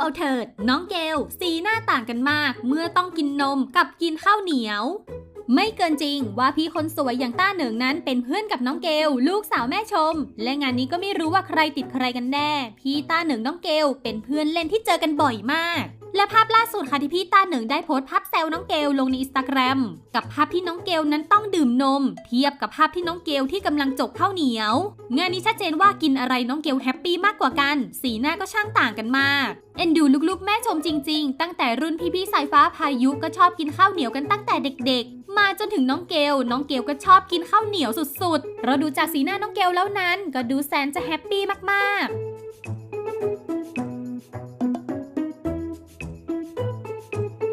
เอาเถิด น้องเกลสีหน้าต่างกันมาก เมื่อต้องกินนมกับกินข้าวเหนียว ไม่เกินจริงว่าพี่คนสวยอย่างต้าเหนิงนั้นเป็นเพื่อนกับน้องเกลลูกสาวแม่ชม และงานนี้ก็ไม่รู้ว่าใครติดใครกันแน่ พี่ต้าเหนิงน้องเกลเป็นเพื่อนเล่นที่เจอกันบ่อยมาก และภาพล่าสุดค่ะที่พี่ตาเหนิงได้โพสต์ภาพแซวน้องเกลลงในอินสตาแกรมกับภาพที่น้องเกลนั้นต้องดื่มนม เทียบกับภาพที่น้องเกลที่กำลังจกข้าวเหนียว งานนี้ชัดเจนว่ากินอะไรน้องเกลแฮปปี้มากกว่ากัน สีหน้าก็ช่างต่างกันมากเอ็นดูลูกๆแม่ชมจริง ๆ ตั้งแต่รุ่นพี่ๆสายฟ้าพายุก็ชอบกินข้าวเหนียวกันตั้งแต่เด็ก ๆ มาจนถึงน้องเกลน้องเกลก็ชอบกินข้าวเหนียวสุดๆ เราดูจากสีหน้าน้องเกลแล้วนั้น ก็ดูแสนจะแฮปปี้มาก